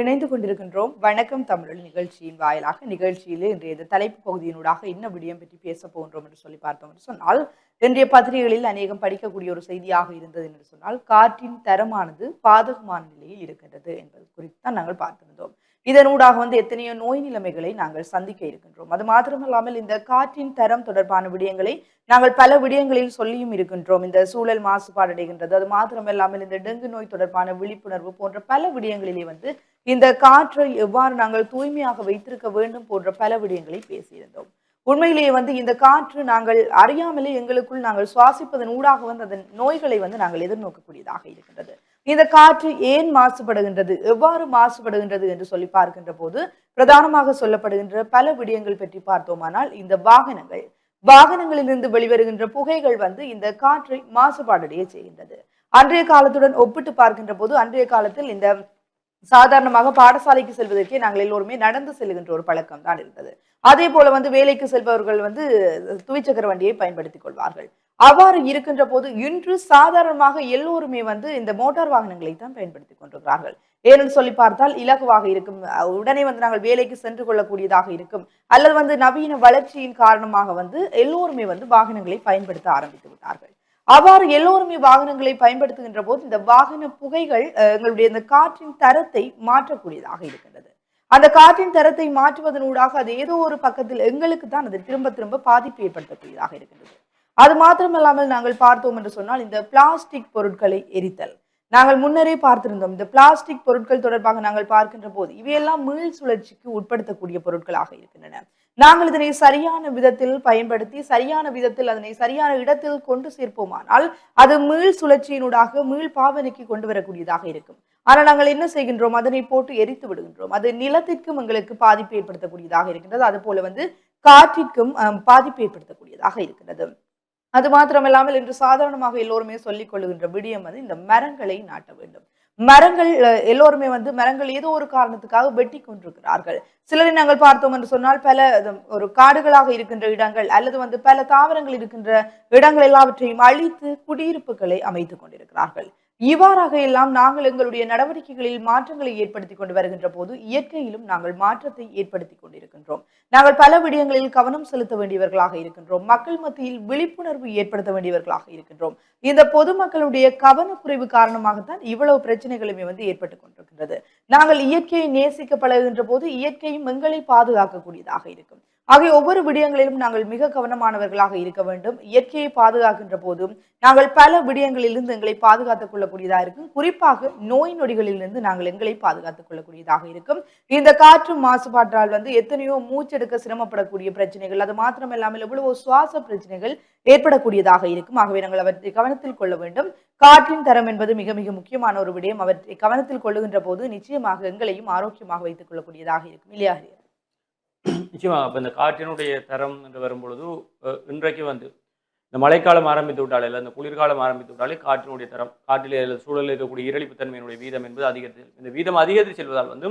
இணைந்து கொண்டிருக்கின்றோம். வணக்கம் தமிழ் நிகழ்ச்சியின் வாயிலாக. நிகழ்ச்சியிலே இன்றைய தலைப்பு பகுதியினூடாக என்ன விடயம் பற்றி பேச போகின்றோம் என்று சொல்லி பார்த்தோம் என்று சொன்னால் இன்றைய பத்திரிகைகளில் அநேகம் படிக்கக்கூடிய ஒரு செய்தியாக இருந்தது என்று சொன்னால் காற்றின் தரமானது பாதகமான நிலையில் இருக்கின்றது என்பது குறித்து தான் நாங்கள் பார்த்திருந்தோம். இதனூடாக வந்து எத்தனையோ நோய் நிலைமைகளை நாங்கள் சந்திக்க இருக்கின்றோம். அது மாத்திரமல்லாமல் இந்த காற்றின் தரம் தொடர்பான விடயங்களை நாங்கள் பல விடயங்களில் சொல்லியும் இருக்கின்றோம். இந்த சூழல் மாசுபாடு அடைகின்றது அது மாத்திரமல்லாமல் இந்த டெங்கு நோய் தொடர்பான விழிப்புணர்வு போன்ற பல விடயங்களிலே வந்து இந்த காற்றை எவ்வாறு நாங்கள் தூய்மையாக வைத்திருக்க வேண்டும் போன்ற பல விடயங்களை பேசியிருந்தோம். உண்மையிலேயே வந்து இந்த காற்று நாங்கள் அறியாமலே எங்களுக்குள் நாங்கள் சுவாசிப்பதன் ஊடாக வந்து அதன் நோய்களை வந்து நாங்கள் எதிர்நோக்கக்கூடியதாக இருக்கின்றது. இந்த காற்று ஏன் மாசுபடுகின்றது? எவ்வாறு மாசுபடுகின்றது என்று சொல்லி பார்க்கின்ற போது பிரதானமாக சொல்லப்படுகின்ற பல விடயங்கள் பற்றி பார்த்தோமானால் இந்த வாகனங்கள். வாகனங்களிலிருந்து வெளிவருகின்ற புகைகள் வந்து இந்த காற்றை மாசுபாடடைய செய்கின்றது. அன்றைய காலத்துடன் ஒப்பிட்டு பார்க்கின்ற போது அன்றைய காலத்தில் இந்த சாதாரணமாக பாடசாலைக்கு செல்வதற்கே நாங்கள் எல்லோருமே நடந்து செல்கின்ற ஒரு பழக்கம் தான் இருந்தது. அதே போல வந்து வேலைக்கு செல்பவர்கள் வந்து துவிச்சக்கர வண்டியை பயன்படுத்திக் கொள்வார்கள். அவ்வாறு இருக்கின்ற போது இன்று சாதாரணமாக எல்லோருமே வந்து இந்த மோட்டார் வாகனங்களை தான் பயன்படுத்திக் கொண்டிருக்கிறார்கள். ஏனென்று சொல்லி பார்த்தால் இலகுவாக இருக்கும் உடனே வந்து நாங்கள் வேலைக்கு சென்று கொள்ளக்கூடியதாக இருக்கும் அல்லது வந்து நவீன வளர்ச்சியின் காரணமாக வந்து எல்லோருமே வந்து வாகனங்களை பயன்படுத்த ஆரம்பித்து விட்டார்கள். அவ்வாறு எல்லோருமே வாகனங்களை பயன்படுத்துகின்ற போது இந்த வாகன புகைகள் எங்களுடைய இந்த காற்றின் தரத்தை மாற்றக்கூடியதாக இருக்கின்றது. அந்த காற்றின் தரத்தை மாற்றுவதனூடாக அது ஏதோ ஒரு பக்கத்தில் எங்களுக்கு தான் அது திரும்ப திரும்ப பாதிப்பு ஏற்படுத்தக்கூடியதாக இருக்கின்றது. அது மாத்திரமல்லாமல் நாங்கள் பார்த்தோம் என்று சொன்னால் இந்த பிளாஸ்டிக் பொருட்களை எரித்தல். நாங்கள் முன்னரே பார்த்திருந்தோம் இந்த பிளாஸ்டிக் பொருட்கள் தொடர்பாக நாங்கள் பார்க்கின்ற போது இவையெல்லாம் மீள் சுழற்சிக்கு உட்படுத்தக்கூடிய பொருட்களாக இருக்கின்றன. நாங்கள் இதனை சரியான விதத்தில் பயன்படுத்தி சரியான விதத்தில் அதனை சரியான இடத்தில் கொண்டு சேர்ப்போமானால் அது மீள் சுழற்சியினூடாக மீள் பாவனைக்கு கொண்டு வரக்கூடியதாக இருக்கும். ஆனால் நாங்கள் என்ன செய்கின்றோம்? அதனை போட்டு எரித்து விடுகின்றோம். அது நிலத்திற்கும் எங்களுக்கு பாதிப்பு ஏற்படுத்தக்கூடியதாக இருக்கின்றது. அது போல வந்து காற்றிற்கும் அஹ், பாதிப்பு ஏற்படுத்தக்கூடியதாக இருக்கின்றது. அது மாத்திரமில்லாமல் இன்று சாதாரணமாக எல்லோருமே சொல்லிக் கொள்ளுகின்ற விடியம் வந்து இந்த மரங்களை நாட்ட வேண்டும். மரங்கள் அஹ், எல்லோருமே வந்து மரங்கள் ஏதோ ஒரு காரணத்துக்காக வெட்டி கொண்டிருக்கிறார்கள். சிலரை நாங்கள் பார்த்தோம் என்று சொன்னால் பல இது, ஒரு காடுகளாக இருக்கின்ற இடங்கள் அல்லது வந்து பல தாவரங்கள் இருக்கின்ற இடங்கள் எல்லாவற்றையும் அழித்து குடியிருப்புகளை அமைத்துக் கொண்டிருக்கிறார்கள். இவ்வாறாக எல்லாம் நாங்கள் எங்களுடைய நடவடிக்கைகளில் மாற்றங்களை ஏற்படுத்தி கொண்டு வருகின்ற போது இயற்கையிலும் நாங்கள் மாற்றத்தை ஏற்படுத்தி கொண்டிருக்கின்றோம். நாங்கள் பல விடயங்களில் கவனம் செலுத்த வேண்டியவர்களாக இருக்கின்றோம். மக்கள் மத்தியில் விழிப்புணர்வு ஏற்படுத்த வேண்டியவர்களாக இருக்கின்றோம். இந்த பொதுமக்களுடைய கவனக்குறைவு காரணமாகத்தான் இவ்வளவு பிரச்சனைகளுமே வந்து ஏற்பட்டு கொண்டிருக்கின்றது. நாங்கள் இயற்கையை நேசிக்க பழகுகின்ற போது இயற்கையும் எங்களை பாதுகாக்கக்கூடியதாக இருக்கும். ஆகிய ஒவ்வொரு விடயங்களிலும் நாங்கள் மிக கவனமானவர்களாக இருக்க வேண்டும். இயற்கையை பாதுகாக்கின்ற போதும் நாங்கள் பல விடயங்களிலிருந்து எங்களை பாதுகாத்துக் கொள்ளக்கூடியதாக இருக்கும். குறிப்பாக நோய் நொடிகளிலிருந்து நாங்கள் எங்களை பாதுகாத்துக் கொள்ளக்கூடியதாக இருக்கும். இந்த காற்று மாசுபாட்டால் வந்து எத்தனையோ மூச்செடுக்க சிரமப்படக்கூடிய பிரச்சனைகள் அது மாத்திரமில்லாமல் எவ்வளவோ சுவாச பிரச்சனைகள் ஏற்படக்கூடியதாக இருக்கும். ஆகவே நாங்கள் அவற்றை கவனத்தில் கொள்ள வேண்டும். காற்றின் தரம் என்பது மிக மிக முக்கியமான ஒரு விடயம். அவற்றை கவனத்தில் கொள்ளுகின்ற போது நிச்சயமாக எங்களையும் ஆரோக்கியமாக வைத்துக் கொள்ளக்கூடியதாக இருக்கும். இல்லையா நிச்சயமாக இப்போ இந்த காற்றினுடைய தரம் என்று வரும்பொழுது இன்றைக்கு வந்து இந்த மழைக்காலம் ஆரம்பித்து விட்டாலே இல்லை இந்த குளிர்காலம் ஆரம்பித்து விட்டாலே காற்றினுடைய தரம் காற்றிலே சூழலில் இருக்கக்கூடிய ஈரழிப்பு தன்மையினுடைய வீதம் என்பது அதிகரித்து இந்த வீதம் அதிகரித்து செல்வதால் வந்து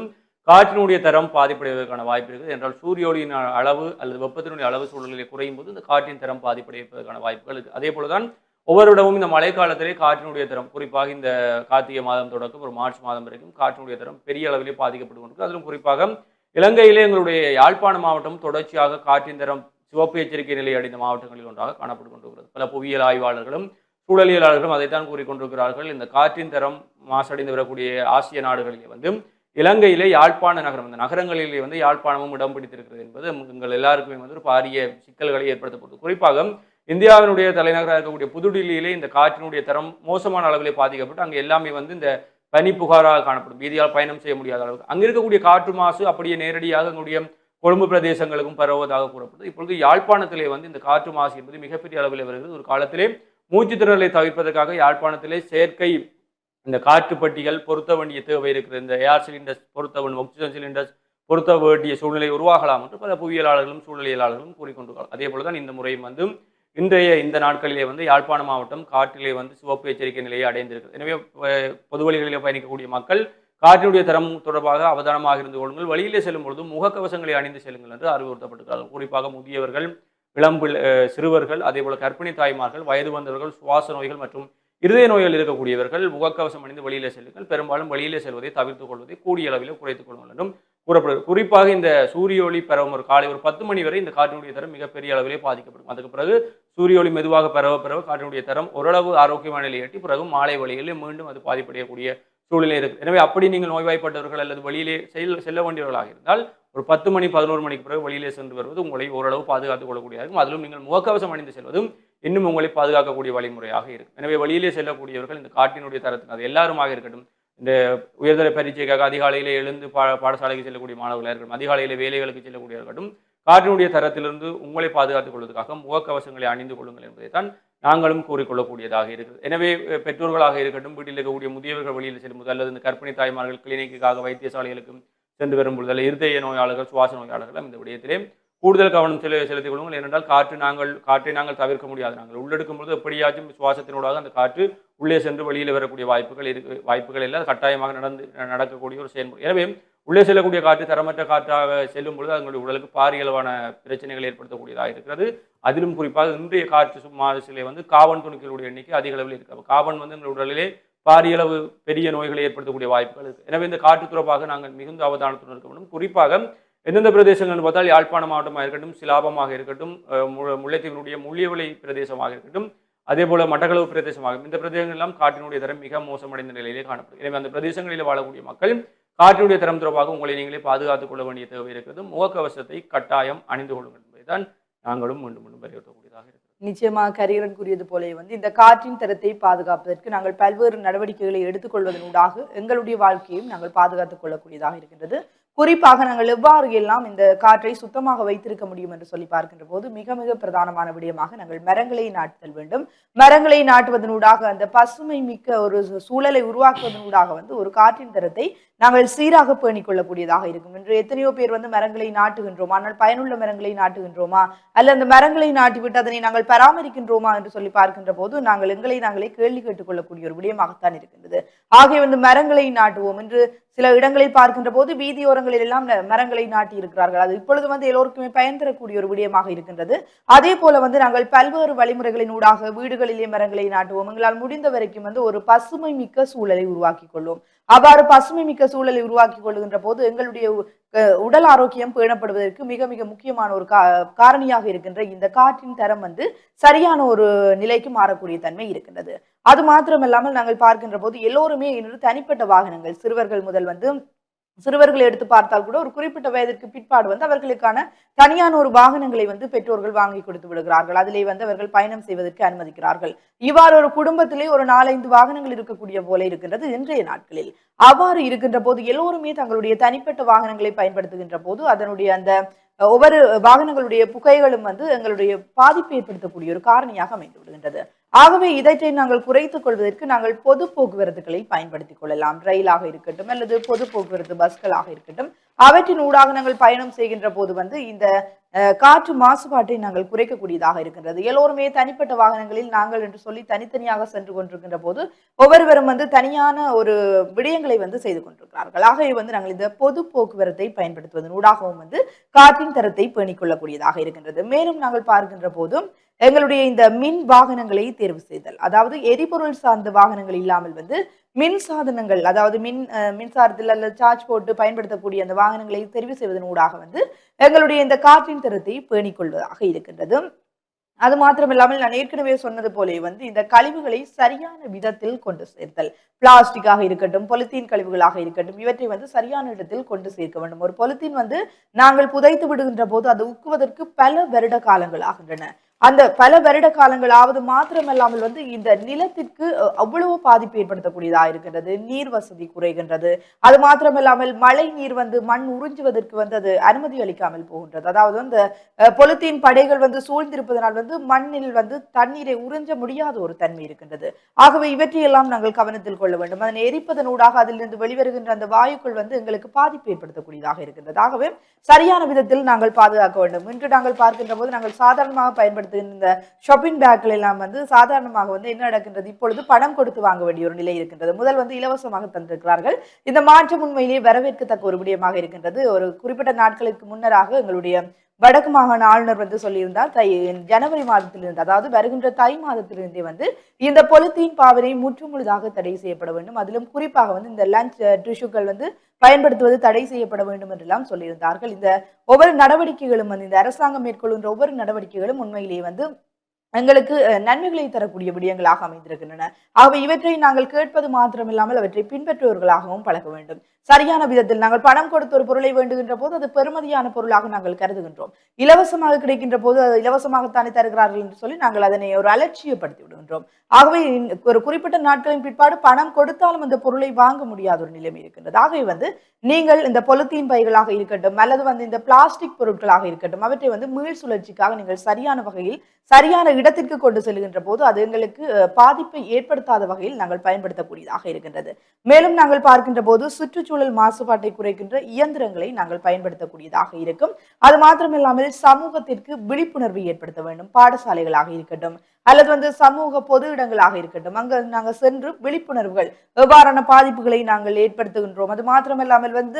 காற்றினுடைய தரம் பாதிப்படைவதற்கான வாய்ப்பு இருக்குது. என்றால் சூரிய ஒளியின் அளவு அல்லது வெப்பத்தினுடைய அளவு சூழலிலே குறையும் போது இந்த காற்றின் தரம் பாதிப்படைவதற்கான வாய்ப்புகள் இருக்குது. அதே போல தான் ஒவ்வொரு இடமும் இந்த மழைக்காலத்திலே காற்றினுடைய தரம் குறிப்பாக இந்த கார்த்திகை மாதம் தொடக்கம் ஒரு மார்ச் மாதம் வரைக்கும் காற்றினுடைய தரம் பெரிய அளவிலே பாதிக்கப்பட்டு கொண்டிருக்கு அதிலும் குறிப்பாக இலங்கையிலே எங்களுடைய யாழ்ப்பாண மாவட்டம் தொடர்ச்சியாக காற்றின் தரம் சிவப்பு எச்சரிக்கை நிலை அடைந்த மாவட்டங்களில் ஒன்றாக காணப்பட்டு கொண்டிருக்கிறது. பல புவியியல் ஆய்வாளர்களும் சூழலியலாளர்களும் அதைத்தான் கூறிக்கொண்டிருக்கிறார்கள். இந்த காற்றின் தரம் மாசடைந்து வரக்கூடிய ஆசிய நாடுகளிலே வந்து இலங்கையிலே யாழ்ப்பாண நகரம் இந்த நகரங்களிலே வந்து யாழ்ப்பாணமும் இடம் பிடித்திருக்கிறது என்பது எங்கள் எல்லாருக்குமே வந்து ஒரு பாரிய சிக்கல்களை ஏற்படுத்தப்படுது குறிப்பாக இந்தியாவினுடைய தலைநகராக இருக்கக்கூடிய புதுடில்லியிலே இந்த காற்றினுடைய தரம் மோசமான அளவிலே பாதிக்கப்பட்டு அங்கே எல்லாமே வந்து இந்த பனி புகாராக காணப்படும். வீதியால் பயணம் செய்ய முடியாத அளவுக்கு. அங்கே இருக்கக்கூடிய காற்று மாசு அப்படியே நேரடியாக எங்களுடைய கொழும்பு பிரதேசங்களுக்கும் பரவுவதாக கூறப்படுது. இப்பொழுது யாழ்ப்பாணத்திலே வந்து இந்த காற்று மாசு என்பது மிகப்பெரிய அளவில் வருகிறது. ஒரு காலத்திலே மூச்சு திணறலை தவிர்ப்பதற்காக யாழ்ப்பாணத்திலே செயற்கை இந்த காற்று பட்டிகள் பொருத்த வேண்டிய தேவை இருக்கிறது. இந்த ஏர் சிலிண்டர்ஸ் பொருத்த வேண்டும் ஆக்சிஜன் சிலிண்டர்ஸ் பொருத்த வேண்டிய சூழ்நிலை உருவாகலாம் என்று பல புவியியலாளர்களும் சூழ்நிலையாளர்களும் கூறிக்கொண்டிருக்கிறார் அதே போல தான் இந்த முறையும் வந்து இன்றைய இந்த நாட்களிலே வந்து யாழ்ப்பாண மாவட்டம் காற்றிலே வந்து சிவப்பு எச்சரிக்கை நிலையை அடைந்திருக்கிறது. எனவே பொது வழிகளிலே பயணிக்கக்கூடிய மக்கள் காற்றினுடைய தரம் தொடர்பாக அவதானமாக இருந்து கொள்ளுங்கள். வழியிலே செல்லும் பொழுது முகக்கவசங்களை அணிந்து செல்லுங்கள் என்று அறிவுறுத்தப்பட்டிருக்கிறார்கள். குறிப்பாக முதியவர்கள் இளம் சிறுவர்கள் அதே போல கர்ப்பிணி தாய்மார்கள் வயது வந்தவர்கள் சுவாச நோய்கள் மற்றும் இருதய நோய்கள் இருக்கக்கூடியவர்கள் முகக்கவசம் அணிந்து வெளியிலே செல்லுங்கள். பெரும்பாலும் வெளியிலே செல்வதை தவிர்த்துக் கொள்வதை கூடிய அளவில் குறைத்துக் கொள்ளுங்கள் என்றும் கூறப்படுது குறிப்பாக இந்த சூரிய ஒளி பரவும் ஒரு காலை ஒரு பத்து மணி வரை இந்த காற்றினுடைய தரம் மிகப்பெரிய அளவிலே பாதிக்கப்படும். அதுக்கு பிறகு சூரிய ஒளி மெதுவாக பரவ பரவ காற்றினுடைய தரம் ஓரளவு ஆரோக்கியமான நிலையை எட்டி பிறகு மாலை வழிகளில் மீண்டும் அது பாதிப்படையக்கூடிய சூழ்நிலை இருக்குது. எனவே அப்படி நீங்கள் நோய்வாய்ப்பட்டவர்கள் அல்லது வெளியிலே செல்ல செல்ல வேண்டியவர்களாக இருந்தால் ஒரு பத்து மணி பதினோரு மணிக்கு பிறகு வெளியிலே சென்று வருவது உங்களை ஓரளவு பாதுகாத்துக் கொள்ளக்கூடியதாகும். இருக்கும் அதிலும் நீங்கள் முகக்கவசம் அணிந்து செல்வதும் இன்னும் உங்களை பாதுகாக்கக்கூடிய வழிமுறையாக இருக்கும். எனவே வெளியிலே செல்லக்கூடியவர்கள் இந்த காட்டினுடைய தரத்துக்கு அது எல்லாருமாக இருக்கட்டும் இந்த உயர்தர பரீட்சைக்காக அதிகாலையில் எழுந்து பா பாடசாலைக்கு செல்லக்கூடிய மாணவர்களாக இருக்கட்டும் அதிகாலையில் வேலைகளுக்கு செல்லக்கூடிய இருக்கட்டும் காற்றினுடைய தரத்திலிருந்து உங்களை பாதுகாத்துக் கொள்வதற்காக முகக்கவசங்களை அணிந்து கொள்ளுங்கள் என்பதை தான் நாங்களும் கூறிக்கொள்ளக்கூடியதாக இருக்குது எனவே பெற்றோர்களாக இருக்கட்டும் வீட்டில் இருக்கக்கூடிய முதியவர்கள் வெளியில் செல்லும்போது அல்லது இந்த கர்ப்பிணி தாய்மார்கள் கிளினிக்குக்காக வைத்தியசாலைகளுக்கும் சென்று வரும்பொழுது அல்ல இருதய நோயாளர்கள் சுவாச நோயாளர்கள் இந்த விடயத்திலே கூடுதல் கவனம் செலு செலுத்திக் கொள்ளுங்கள். ஏனென்றால் காற்று நாங்கள் காற்றை நாங்கள் தவிர்க்க முடியாது நாங்கள். உள்ளெடுக்கும் பொழுது எப்படியாச்சும் சுவாசத்தினூடாக அந்த காற்று உள்ளே சென்று வெளியில் வரக்கூடிய வாய்ப்புகள் இருக்கு வாய்ப்புகள் இல்லை. கட்டாயமாக நடந்து நடக்கக்கூடிய ஒரு செயல்முறை. எனவே உள்ளே செல்லக்கூடிய காற்று தரமற்ற காற்றாக செல்லும் பொழுது அதனுடைய உடலுக்கு பாரியளவான பிரச்சனைகள் ஏற்படுத்தக்கூடியதாக இருக்கிறது. அதிலும் குறிப்பாக இன்றைய காற்று மாதத்திலே வந்து காவன் துணிக்களுடைய எண்ணிக்கை அதிக அளவில் இருக்கு. காவன் வந்து எங்கள் உடலிலே பாரியளவு பெரிய நோய்களை ஏற்படுத்தக்கூடிய வாய்ப்புகள் இருக்கு. எனவே இந்த காற்று துறப்பாக நாங்கள் மிகுந்த அவதானத்துடன் இருக்க வேண்டும். குறிப்பாக எந்தெந்த பிரதேசங்கள்னு பார்த்தால் யாழ்ப்பாண மாவட்டமாக இருக்கட்டும் சிலாபமாக இருக்கட்டும் மு- முல்லைத்தீவினுடைய முள்ளியவளை பிரதேசமாக இருக்கட்டும் அதே போல் மட்டக்களவு பிரதேசமாகும். இந்த பிரதேசங்கள் எல்லாம் காற்றினுடைய தரம் மிக மோசமடைந்த நிலையிலே காணப்படும் எனவே அந்த பிரதேசங்களில் வாழக்கூடிய மக்கள் காற்றினுடைய தரம் தொடர்பாக உங்களை நீங்களே பாதுகாத்துக் கொள்ள வேண்டிய தேவை இருக்கிறது. முகக்கவசத்தை கட்டாயம் அணிந்து கொள்ளுங்கள் என்பதுதான் நாங்களும் மீண்டும் மீண்டும் வலியுறுத்தக்கூடியதாக இருக்கிறது. நிச்சயமாக கரிகரன் கூறியது போலே வந்து இந்த காற்றின் தரத்தை பாதுகாப்பதற்கு நாங்கள் பல்வேறு நடவடிக்கைகளை எடுத்துக்கொள்வதனூடாக எங்களுடைய வாழ்க்கையும் நாங்கள் பாதுகாத்துக் கொள்ளக்கூடியதாக இருக்கின்றது. குறிப்பாக நாங்கள் எவ்வாறு எல்லாம் இந்த காற்றை சுத்தமாக வைத்திருக்க முடியும் என்று சொல்லி பார்க்கின்ற போது மிக மிக பிரதானமான விடயமாக நாங்கள் மரங்களை நாட்டுதல் வேண்டும். மரங்களை நாட்டுவதனூடாக அந்த பசுமை மிக்க ஒரு சூழலை உருவாக்குவதனூடாக வந்து ஒரு காற்றின் தரத்தை நாங்கள் சீராக பேணிக் கொள்ளக்கூடியதாக இருக்கும். இன்று எத்தனையோ பேர் வந்து மரங்களை நாட்டுகின்றோமா? ஆனால் பயனுள்ள மரங்களை நாட்டுகின்றோமா? அல்ல அந்த மரங்களை நாட்டிவிட்டு அதனை நாங்கள் பராமரிக்கின்றோமா என்று சொல்லி பார்க்கின்ற போது நாங்கள் எங்களை நாங்களே கேள்வி கேட்டுக்கொள்ளக்கூடிய ஒரு விடயமாகத்தான் இருக்கின்றது. ஆகிய வந்து மரங்களை நாட்டுவோம். என்று சில இடங்களில் பார்க்கின்ற போது வீதியோரங்களில் எல்லாம் மரங்களை நாட்டி இருக்கிறார்கள் அது இப்பொழுது வந்து எல்லோருக்குமே பயன் தரக்கூடிய ஒரு விடயமாக இருக்கின்றது. அதே போல வந்து நாங்கள் பல்வேறு வழிமுறைகளின் ஊடாக வீடுகளிலே மரங்களை நாட்டுவோம். எங்களால் முடிந்த வரைக்கும் வந்து ஒரு பசுமை மிக்க சூழலை உருவாக்கி கொள்வோம். அவ்வாறு பசுமை மிக்க சூழலை உருவாக்கி கொள்கின்ற போது எங்களுடைய உடல் ஆரோக்கியம் பேணப்படுவதற்கு மிக மிக முக்கியமான ஒரு கா காரணியாக இருக்கின்ற இந்த காற்றின் தரம் வந்து சரியான ஒரு நிலைக்கு மாறக்கூடிய தன்மை இருக்கின்றது. அது மாத்திரமல்லாமல் நாங்கள் பார்க்கின்ற போது எல்லோருமே இன்று தனிப்பட்ட வாகனங்கள் சிறுவர்கள் முதல் வந்து சிறுவர்களை எடுத்து பார்த்தால் கூட ஒரு குறிப்பிட்ட வயதிற்கு பிற்பாடு வந்து அவர்களுக்கான தனியான ஒரு வாகனங்களை வந்து பெற்றோர்கள் வாங்கி கொடுத்து விடுகிறார்கள். அதிலே வந்து அவர்கள் பயணம் செய்வதற்கு அனுமதிக்கிறார்கள். இவ்வாறு ஒரு குடும்பத்திலே ஒரு நாலைந்து வாகனங்கள் இருக்கக்கூடிய போல இருக்கின்றது இன்றைய நாட்களில். அவ்வாறு இருக்கின்ற போது எல்லோருமே தங்களுடைய தனிப்பட்ட வாகனங்களை பயன்படுத்துகின்ற போது அதனுடைய அந்த ஒவ்வொரு வாகனங்களுடைய புகைகளும் வந்து எங்களுடைய பாதிப்பை ஏற்படுத்தக்கூடிய ஒரு காரணியாக அமைந்து விடுகின்றது. ஆகவே இதைத்தை நாங்கள் குறைத்துக் கொள்வதற்கு நாங்கள் பொது போக்குவரத்துகளை பயன்படுத்திக் கொள்ளலாம். ரயிலாக இருக்கட்டும் அல்லது பொது போக்குவரத்து பஸ்களாக இருக்கட்டும். அவற்றின் ஊடாக நாங்கள் பயணம் செய்கின்ற போது வந்து இந்த அஹ், காற்று மாசுபாட்டை நாங்கள் குறைக்கக்கூடியதாக இருக்கின்றது. எல்லோருமே தனிப்பட்ட வாகனங்களில் நாங்கள் என்று சொல்லி தனித்தனியாக சென்று கொண்டிருக்கின்ற போது ஒவ்வொருவரும் வந்து தனியான ஒரு விடயங்களை வந்து செய்து கொண்டிருக்கிறார்கள். ஆகவே வந்து நாங்கள் இந்த பொது போக்குவரத்தை பயன்படுத்துவதன் ஊடாகவும் வந்து காற்றின் தரத்தை பேணிக் கொள்ளக்கூடியதாக இருக்கின்றது. மேலும் நாங்கள் பார்க்கின்ற போதும் எங்களுடைய இந்த மின் வாகனங்களை தேர்வு செய்தல். அதாவது எரிபொருள் சார்ந்த வாகனங்கள் இல்லாமல் வந்து மின் சாதனங்கள் அதாவது மின் மின்சாரத்தில் அல்லது சார்ஜ் போட்டு பயன்படுத்தக்கூடிய அந்த வாகனங்களை தெரிவு செய்வதன் ஊடாக வந்து எங்களுடைய இந்த காற்றின் தரத்தை பேணிக்கொள்வதாக இருக்கின்றது. அது மாத்திரமில்லாமல் நான் ஏற்கனவே சொன்னது போலே வந்து இந்த கழிவுகளை சரியான விதத்தில் கொண்டு சேர்த்தல். பிளாஸ்டிக்காக இருக்கட்டும் பொலித்தீன் கழிவுகளாக இருக்கட்டும் இவற்றை வந்து சரியான இடத்தில் கொண்டு சேர்க்க வேண்டும். ஒரு பொலித்தீன் வந்து நாங்கள் புதைத்து விடுகின்ற போது அது உக்குவதற்கு பல வருட காலங்கள் ஆகின்றன அந்த பல வருட காலங்களாவது மாத்திரமல்லாமல் வந்து இந்த நிலத்திற்கு அவ்வளவு பாதிப்பு ஏற்படுத்தக்கூடியதா இருக்கின்றது நீர் வசதி குறைகின்றது. அது மாத்திரமல்லாமல் மழை நீர் வந்து மண் உறிஞ்சுவதற்கு வந்து அது அனுமதி அளிக்காமல் போகின்றது. அதாவது அந்த பொலித்தீன் படைகள் வந்து சூழ்ந்திருப்பதனால் வந்து மண்ணில் வந்து தண்ணீரை உறிஞ்ச முடியாத ஒரு தன்மை இருக்கின்றது. ஆகவே இவற்றையெல்லாம் நாங்கள் கவனத்தில் கொள்ள வேண்டும். அதனை எரிப்பதனூடாக அதிலிருந்து வெளிவருகின்ற அந்த வாயுக்கள் வந்து எங்களுக்கு பாதிப்பு ஏற்படுத்தக்கூடியதாக இருக்கின்றது. ஆகவே சரியான விதத்தில் நாங்கள் பாதுகாக்க வேண்டும். இன்று நாங்கள் பார்க்கின்ற போது நாங்கள் சாதாரணமாக பயன்படுத்த பயன்படுத்து இந்த ஷாப்பிங் பேக்கள் எல்லாம் வந்து சாதாரணமாக வந்து என்ன நடக்கின்றது? இப்பொழுது பணம் கொடுத்து வாங்க வேண்டிய ஒரு நிலை இருக்கின்றது. முதல் வந்து இலவசமாக தந்திருக்கிறார்கள். இந்த மாற்றம் உண்மையிலேயே வரவேற்கத்தக்க ஒரு விடயமாக இருக்கின்றது. ஒரு குறிப்பிட்ட நாட்களுக்கு முன்னராக எங்களுடைய வடக்கு மாகாண ஆளுநர் வந்து சொல்லியிருந்தார் தை ஜனவரி மாதத்திலிருந்து அதாவது வருகின்ற தை மாதத்திலிருந்தே வந்து இந்த பொலித்தீன் பாவனை முற்றுமுழுதாக தடை செய்யப்பட வேண்டும். அதிலும் குறிப்பாக வந்து இந்த லஞ்ச் டிஷ்யூக்கள் uh, வந்து பயன்படுத்துவது தடை செய்யப்பட வேண்டும் என்றெல்லாம் சொல்லியிருந்தார்கள். இந்த ஒவ்வொரு நடவடிக்கைகளும் வந்து இந்த அரசாங்கம் மேற்கொள்கின்ற ஒவ்வொரு நடவடிக்கைகளும் உண்மையிலேயே வந்து எங்களுக்கு நன்மைகளை தரக்கூடிய விடயங்களாக அமைந்திருக்கின்றன. ஆகவே இவற்றை நாங்கள் கேட்பது மாத்திரமில்லாமல் அவற்றை பின்பற்றுவர்களாகவும் பழக வேண்டும். சரியான விதத்தில் நாங்கள் பணம் கொடுத்து ஒரு பொருளை வேண்டுகின்ற போது அது பெருமதியான பொருளாக நாங்கள் கருதுகின்றோம். இலவசமாக கிடைக்கின்ற போது அது இலவசமாகத்தானே தருகிறார்கள் என்று சொல்லி நாங்கள் அதனை ஒரு அலட்சியப்படுத்தி விடுகின்றோம். ஆகவே ஒரு குறிப்பிட்ட நாட்களின் பிற்பாடு பணம் கொடுத்தாலும் அந்த பொருளை வாங்க முடியாத ஒரு நிலைமை இருக்கின்றது. ஆகவே வந்து நீங்கள் இந்த பொலித்தீன் பைகளாக இருக்கட்டும் அல்லது வந்து இந்த பிளாஸ்டிக் பொருட்களாக இருக்கட்டும் அவற்றை வந்து மீள் சுழற்சிக்காக நீங்கள் சரியான வகையில் சரியான இடத்திற்கு கொண்டு செல்கின்ற போது அது எங்களுக்கு பாதிப்பை ஏற்படுத்தாத வகையில் நாங்கள் பயன்படுத்தக்கூடியதாக இருக்கின்றது. மேலும் நாங்கள் பார்க்கின்ற போது சுற்றுச்சூழல் மாசுபாட்டை குறைக்கின்ற இயந்திரங்களை நாங்கள் பயன்படுத்தக்கூடியதாக இருக்கும். அது மாத்திரமில்லாமல் சமூகத்திற்கு விழிப்புணர்வு ஏற்படுத்த வேண்டும். பாடசாலைகளாக இருக்கட்டும் அல்லது வந்து சமூக பொது இடங்களாக இருக்கட்டும் அங்க நாங்கள் சென்று விழிப்புணர்வுகள் எவ்வாறான பாதிப்புகளை நாங்கள் ஏற்படுத்துகின்றோம். அது மாத்திரமில்லாமல் வந்து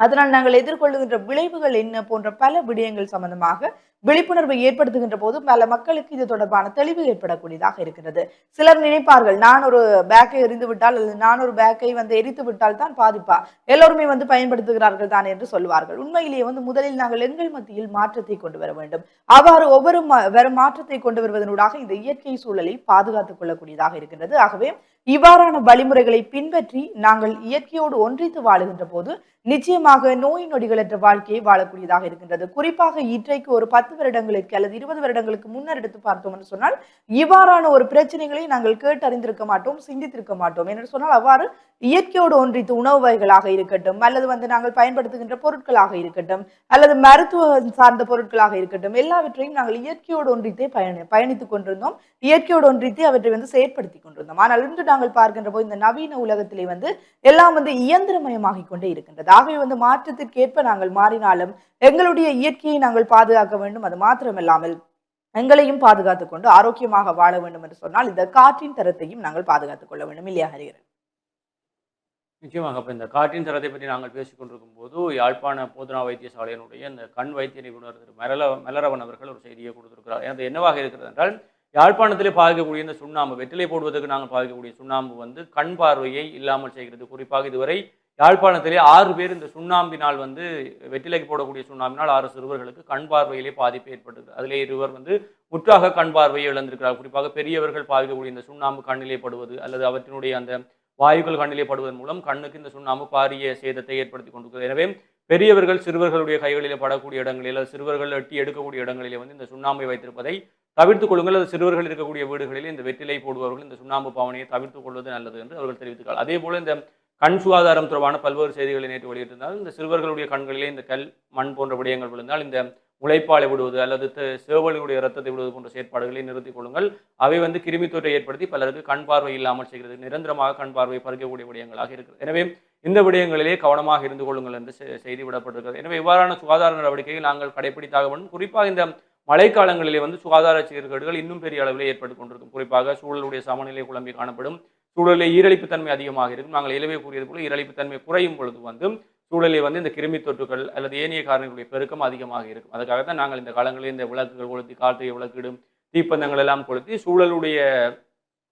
அதனால் நாங்கள் எதிர்கொள்ளுகின்ற விளைவுகள் என்ன போன்ற பல விடயங்கள் சம்பந்தமாக விழிப்புணர்வை ஏற்படுத்துகின்ற போது பல மக்களுக்கு இது தொடர்பான தெளிவு ஏற்படக்கூடியதாக இருக்கிறது. சிலர் நினைப்பார்கள் நான் ஒரு பேக்கை எரிந்து விட்டால் அல்லது நான் ஒரு பேக்கை வந்து எரித்து விட்டால் தான் பாதிப்பா? எல்லோருமே வந்து பயன்படுத்துகிறார்கள் தான் என்று சொல்வார்கள் உண்மையிலேயே வந்து முதலில் நாங்கள் எங்கள் மத்தியில் மாற்றத்தை கொண்டு வர வேண்டும். அவ்வாறு ஒவ்வொரு ம- வரும் மாற்றத்தை கொண்டு வருவதனூடாக இந்த இயற்கை சூழலை பாதுகாத்துக் கொள்ளக்கூடியதாக இருக்கின்றது ஆகவே இவ்வாறான வழிமுறைகளை பின்பற்றி நாங்கள் இயற்கையோடு ஒன்றித்து வாழுகின்ற போது நிச்சயமாக நோய் நொடிகளற்ற வாழ்க்கையை வாழக்கூடியதாக இருக்கின்றது குறிப்பாக இன்றைக்கு ஒரு பத்து பத்து வருடங்களுக்கு அல்லது இருபது வருடங்களுக்கு முன்னர் எடுத்து பார்த்தோம் என்று சொன்னால் இவ்வாறான ஒரு பிரச்சனைகளை நாங்கள் கேட்டறிந்திருக்க மாட்டோம் சிந்தித்திருக்க மாட்டோம். என்று சொன்னால் அவ்வாறு இயற்கையோடு ஒன்றித்து உணவு வகைகளாக இருக்கட்டும் அல்லது வந்து நாங்கள் பயன்படுத்துகின்ற பொருட்களாக இருக்கட்டும் அல்லது மருத்துவ சார்ந்த பொருட்களாக இருக்கட்டும் எல்லாவற்றையும் நாங்கள் இயற்கையோடு ஒன்றித்தே பயணி பயணித்துக் கொண்டிருந்தோம். இயற்கையோடு ஒன்றித்தே அவற்றை வந்து செயற்படுத்தி கொண்டிருந்தோம். ஆனால் இன்று நாங்கள் பார்க்கின்ற போது இந்த நவீன உலகத்திலே வந்து எல்லாம் வந்து இயந்திரமயமாகிக் கொண்டே இருக்கின்றது. ஆகவே வந்து மாற்றத்திற்கேற்ப நாங்கள் மாறினாலும் எங்களுடைய இயற்கையை நாங்கள் பாதுகாக்க வேண்டும். அது மாத்திரமில்லாமல் எங்களையும் பாதுகாத்து கொண்டு ஆரோக்கியமாக வாழ வேண்டும் என்று சொன்னால் இந்த காற்றின் தரத்தையும் நாங்கள் பாதுகாத்துக் கொள்ள வேண்டும். இல்லையா ஹரிகரன் நிச்சயமாக இப்போ இந்த காற்றின் தரத்தை பற்றி நாங்கள் பேசிக்கொண்டிருக்கும் போது யாழ்ப்பாண போதனா வைத்தியசாலையினுடைய இந்த கண் வைத்திய நிபுணர் திரு மெரல மெலரவன் அவர்கள் ஒரு செய்தியை கொடுத்திருக்கிறார். அது என்னவாக இருக்கிறது என்றால் யாழ்ப்பாணத்திலே பாதிக்கக்கூடிய இந்த சுண்ணாம்பு வெற்றிலை போடுவதற்கு நாங்கள் பாதிக்கக்கூடிய சுண்ணாம்பு வந்து கண் பார்வையை இல்லாமல் செய்கிறது. குறிப்பாக இதுவரை யாழ்ப்பாணத்திலே ஆறு பேர் இந்த சுண்ணாம்பினால் வந்து வெற்றிலைக்கு போடக்கூடிய சுண்ணாம்பினால் ஆறு சிறுவர்களுக்கு கண் பார்வையிலே பாதிப்பு ஏற்பட்டது. அதிலே இருவர் வந்து முற்றாக கண் பார்வையை இழந்திருக்கிறார். குறிப்பாக பெரியவர்கள் பாதிக்கக்கூடிய இந்த சுண்ணாம்பு கண்ணிலே படுவது அல்லது அவற்றினுடைய அந்த வாயுக்கள் கண்ணிலே படுவதன் மூலம் கண்ணுக்கு இந்த சுண்ணாம்பு பாரிய சேதத்தை ஏற்படுத்தி கொண்டிருக்கிறது. எனவே பெரியவர்கள் சிறுவர்களுடைய கைகளிலே படக்கூடிய இடங்களில் அல்லது சிறுவர்கள் எட்டி எடுக்கக்கூடிய இடங்களிலே வந்து இந்த சுண்ணாம்பை வைத்திருப்பதை தவிர்த்துக் கொள்ளுங்கள். அல்லது சிறுவர்கள் இருக்கக்கூடிய வீடுகளில் இந்த வெற்றிலை போடுபவர்கள் இந்த சுண்ணாம்பு பாவனையை தவிர்த்துக் கொள்வது நல்லது என்று அவர்கள் தெரிவித்தார்கள் அதே போல இந்த கண் சுகாதாரம் தொடர்பான பல்வேறு செய்திகளை நேற்று வெளியிட்டிருந்தால் இந்த சிறுவர்களுடைய கண்களிலே இந்த கல் மண் போன்ற விடயங்கள் விழுந்தால் இந்த உழைப்பாலை விடுவது அல்லது த- ரத்தத்தை விடுவது போன்ற செயற்பாடுகளை நிறுத்திக் கொள்ளுங்கள். அவை வந்து கிருமி தொற்றை ஏற்படுத்தி பலருக்கு கண் பார்வை இல்லாமல் செய்கிறது. நிரந்தரமாக கண் பார்வை பறிக்கக்கூடிய விடயங்களாக இருக்கிறது. எனவே இந்த விடயங்களிலே கவனமாக இருந்து கொள்ளுங்கள் என்று செய்தி விடப்பட்டிருக்கிறது. எனவே இவ்வாறான சுகாதார நடவடிக்கையை நாங்கள் கடைபிடித்தாக வேண்டும் குறிப்பாக இந்த மழைக்காலங்களிலே வந்து சுகாதார சீர்கேடுகள் இன்னும் பெரிய அளவில் ஏற்பட்டு கொண்டிருக்கும். குறிப்பாக சூழலுடைய சமநிலை குழம்பி காணப்படும். சூழலில் ஈரழிப்புத்தன்மை அதிகமாக இருக்கும். நாங்கள் இலவே கூறியது போல ஈரழிப்புத்தன்மை குறையும் பொழுது வந்து சூழலில் வந்து இந்த கிருமி தொற்றுகள் அல்லது ஏனைய காரணிகளுடைய பெருக்கம் அதிகமாக இருக்கும். அதுக்காகத்தான் நாங்கள் இந்த காலங்களில் இந்த விளக்குகள் கொளுத்தி காற்றை விளக்கிடும் தீப்பந்தங்கள் எல்லாம் கொளுத்தி சூழலுடைய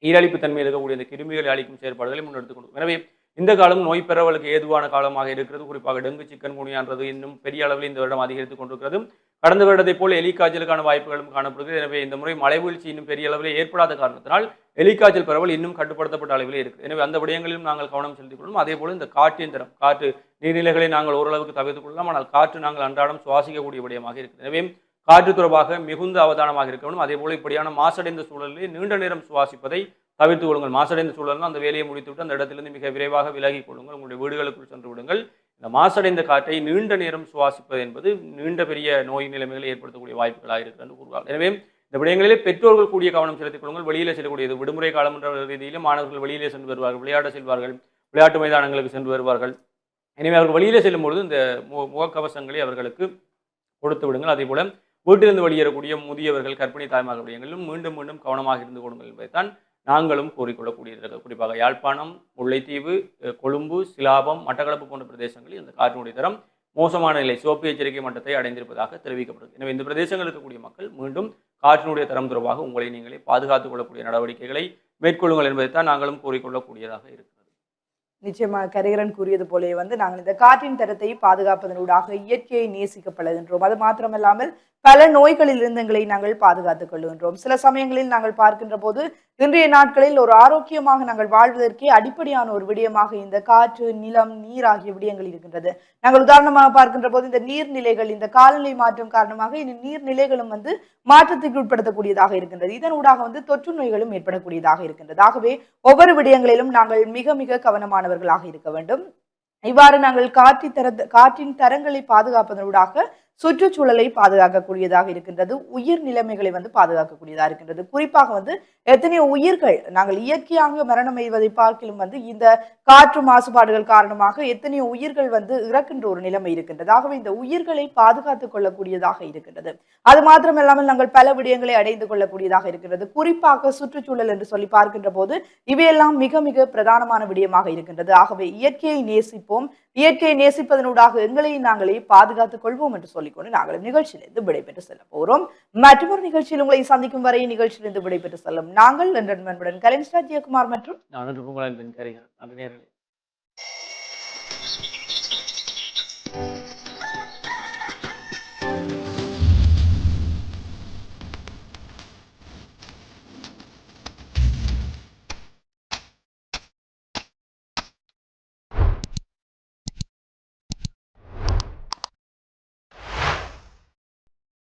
ஈரழிப்பு தன்மை இருக்கக்கூடிய இந்த கிருமிகளை அழிக்கும் செயற்பாடுகளை முன்னெடுத்துக் கொண்டு எனவே இந்த காலம் நோய் பரவலுக்கு ஏதுவான காலமாக இருக்கிறது. குறிப்பாக டெங்கு சிக்கன் குனியான்றது இன்னும் பெரிய அளவில் இந்த வருடம் அதிகரித்துக் கொண்டிருக்கிறது. கடந்த வருடத்தைப் போல் எலிக்காய்ச்சலுக்கான வாய்ப்புகளும் காணப்படுகிறது. எனவே இந்த முறை மழை வீழ்ச்சி இன்னும் பெரிய அளவில் ஏற்படாத காரணத்தினால் எலிக்காய்ச்சல் பரவல் இன்னும் கட்டுப்படுத்தப்பட்ட அளவில் இருக்கு எனவே அந்த விடயங்களிலும் நாங்கள் கவனம் செலுத்திக் கொள்ளும் அதே போல இந்த காற்றின் தரம் காற்று நீர்நிலைகளை நாங்கள் ஓரளவுக்கு தவிர்த்துக் கொள்ளலாம். ஆனால் காற்று நாங்கள் அன்றாடம் சுவாசிக்கக்கூடிய விடயமாக இருக்குது. எனவே காற்று தொடர்பாக மிகுந்த அவதானமாக இருக்க வேண்டும் அதே போல இப்படியான மாசடைந்த சூழலில் நீண்ட நேரம் சுவாசிப்பதை தவிர்த்து கொள்ளுங்கள். மாசடைந்த சூழல்னால் அந்த வேலையை முடித்துவிட்டு அந்த இடத்திலிருந்து மிக விரைவாக விலகிக் கொள்ளுங்கள். உங்களுடைய வீடுகளுக்குள் சென்று விடுங்கள். இந்த மாசடைந்த காற்றை நீண்ட நேரம் சுவாசிப்பது என்பது நீண்ட பெரிய நோய் நிலைமைகளை ஏற்படுத்தக்கூடிய வாய்ப்புகளாக இருக்கிறது கூறுவார் எனவே இந்த விடயங்களிலே பெற்றோர்கள் கூடிய கவனம் செலுத்திக் கொள்ளுங்கள். வெளியிலே செல்லக்கூடியது விடுமுறை காலம் என்ற ரீதியிலும் மாணவர்கள் வெளியிலே சென்று வருவார்கள். விளையாட செல்வார்கள். விளையாட்டு மைதானங்களுக்கு சென்று வருவார்கள். எனவே அவர்கள் வெளியிலே செல்லும்பொழுது இந்த மு- முகக்கவசங்களை அவர்களுக்கு கொடுத்து விடுங்கள். அதே போல் வீட்டிலிருந்து வெளியேறக்கூடிய முதியவர்கள் கர்ப்பிணி தாய்மார்கள் விடயங்களிலும் மீண்டும் மீண்டும் கவனமாக இருந்து கொடுங்கள் என்பதைத்தான் நாங்களும் கூறிக்கொள்ளக்கூடியது. குறிப்பாக யாழ்ப்பாணம் முல்லைத்தீவு கொழும்பு சிலாபம் மட்டக்களப்பு போன்ற பிரதேசங்களில் இந்த காற்றினுடைய தரம் மோசமான நிலை. சிவப்பு எச்சரிக்கை மட்டத்தை அடைந்திருப்பதாக தெரிவிக்கப்படுது எனவே இந்த பிரதேசங்களில் இருக்கக்கூடிய மக்கள் மீண்டும் காற்றினுடைய தரம் தொடர்பாக உங்களை நீங்களே பாதுகாத்துக் கொள்ளக்கூடிய நடவடிக்கைகளை மேற்கொள்ளுங்கள் என்பதைத்தான் நாங்களும் கூறிக்கொள்ளக்கூடியதாக இருக்கு. நிச்சயமாக கரிகரன் கூறியது போலே வந்து நாங்கள் இந்த காற்றின் தரத்தை பாதுகாப்பதனூடாக இயற்கையை நேசிக்கப்படுகின்றோம் அது மாத்திரமல்லாமல் பல நோய்களில் இருந்தங்களை நாங்கள் பாதுகாத்துக் கொள்கின்றோம். சில சமயங்களில் நாங்கள் பார்க்கின்ற போது இன்றைய நாட்களில் ஒரு ஆரோக்கியமாக நாங்கள் வாழ்வதற்கே அடிப்படையான ஒரு விடயமாக இந்த காற்று நிலம் நீர் ஆகிய விடயங்கள் இருக்கின்றது. நாங்கள் உதாரணமாக பார்க்கின்ற போது இந்த நீர்நிலைகள் இந்த காலநிலை மாற்றம் காரணமாக இந்த நீர்நிலைகளும் வந்து மாற்றத்துக்கு உட்படுத்தக்கூடியதாக இருக்கின்றது. இதனூடாக வந்து தொற்று நோய்களும் ஏற்படக்கூடியதாக இருக்கின்றது. ஆகவே ஒவ்வொரு விடயங்களிலும் நாங்கள் மிக மிக கவனமானவர் கவனமானவர்களாக இருக்க வேண்டும். இவ்வாறு நாங்கள் காற்றி தர காற்றின் தரங்களை பாதுகாப்பதனூடாக சுற்றுச்சூழலை பாதுகாக்கக்கூடியதாக இருக்கின்றது. உயிர் நிலைமைகளை வந்து பாதுகாக்கக்கூடியதாக இருக்கின்றது. குறிப்பாக வந்து எத்தனையோ உயிர்கள் நாங்கள் இயற்கையாக மரணம் எய்வதை பார்க்கிலும் வந்து இந்த காற்று மாசுபாடுகள் காரணமாக எத்தனையோ உயிர்கள் வந்து இறக்கின்ற ஒரு நிலைமை இருக்கின்றது. ஆகவே இந்த உயிர்களை பாதுகாத்துக் கொள்ளக்கூடியதாக இருக்கின்றது. அது மாத்திரமல்லாமல் நாங்கள் பல விடயங்களை அடைந்து கொள்ளக்கூடியதாக இருக்கின்றது. குறிப்பாக சுற்றுச்சூழல் என்று சொல்லி பார்க்கின்ற போது இவையெல்லாம் மிக மிக பிரதானமான விடயமாக இருக்கின்றது. ஆகவே இயற்கையை நேசிப்போம் இயற்கையை நேசிப்பதனூடாக எங்களை நாங்களே பாதுகாத்துக் கொள்வோம் என்று சொல்லிக்கொண்டு நாங்களும் நிகழ்ச்சியிலிருந்து விடைபெற்று செல்ல போகிறோம் மற்றொரு நிகழ்ச்சியில் உங்களை சந்திக்கும் வரை நிகழ்ச்சியிலிருந்து விடைபெற்று செல்லும் நாங்கள் என்ற நண்பனுடன் ஜெயக்குமார் மற்றும்